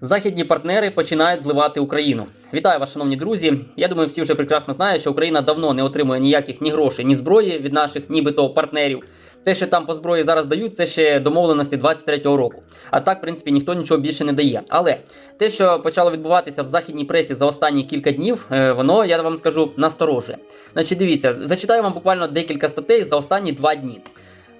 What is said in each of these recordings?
Західні партнери починають зливати Україну. Вітаю вас, шановні друзі. Я думаю, всі вже прекрасно знають, що Україна давно не отримує ніяких ні грошей, ні зброї від наших, нібито партнерів. Те, що там по зброї зараз дають, це ще домовленості 23-го року. А так, в принципі, ніхто нічого більше не дає. Але те, що почало відбуватися в західній пресі за останні кілька днів, е, воно, я вам скажу, насторожує. Значить, дивіться, зачитаю вам буквально декілька статей за останні два дні.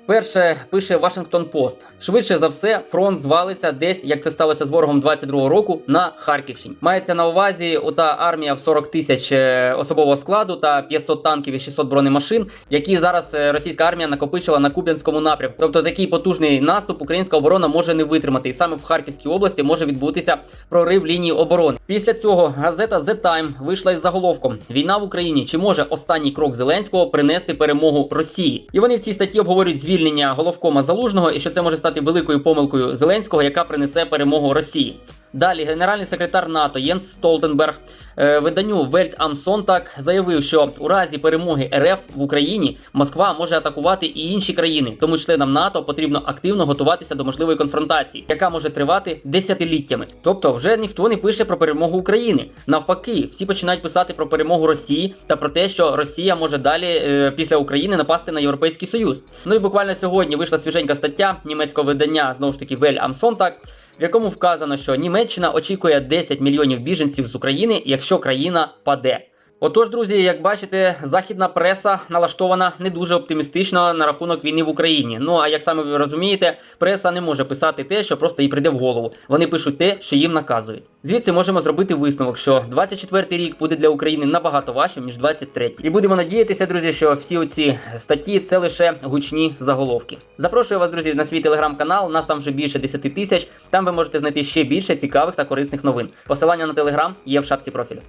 Перше пише Вашингтон Пост. Швидше за все, фронт звалиться десь, як це сталося з ворогом 22-го року, на Харківщині. Мається на увазі ота армія в 40 тисяч е, особового складу та 500 танків і 600 бронемашин, які зараз е, російська армія накопичила на Куп'янському напрямку. Тобто такий потужний наступ українська оборона може не витримати, і саме в Харківській області може відбутися прорив лінії оборони. Після цього газета The Time вийшла із заголовком: Війна в Україні чи може останній крок Зеленського принести перемогу Росії? І вони в цій статті обговорюють звільнення головкома залужного і що це може стати великою помилкою Зеленського, яка принесе перемогу Росії. Далі генеральний секретар НАТО Єнс Столтенберг е, виданню am Sonntag заявив, що у разі перемоги РФ в Україні Москва може атакувати і інші країни, тому членам НАТО потрібно активно готуватися до можливої конфронтації, яка може тривати десятиліттями. Тобто, вже ніхто не пише про перемогу України. Навпаки, всі починають писати про перемогу Росії та про те, що Росія може далі е, після України напасти на Європейський Союз. Ну і буквально сьогодні вийшла свіженька стаття німецького видання знову ж таки am Sonntag, в якому вказано, що Німеччина очікує 10 мільйонів біженців з України, якщо країна паде. Отож, друзі, як бачите, західна преса налаштована не дуже оптимістично на рахунок війни в Україні. Ну а як саме ви розумієте, преса не може писати те, що просто їй прийде в голову. Вони пишуть те, що їм наказують. Звідси можемо зробити висновок, що 24-й рік буде для України набагато важчим ніж 23-й. І будемо надіятися, друзі, що всі оці статті це лише гучні заголовки. Запрошую вас, друзі, на свій телеграм-канал. Нас там вже більше 10 тисяч. Там ви можете знайти ще більше цікавих та корисних новин. Посилання на телеграм є в шапці профілю.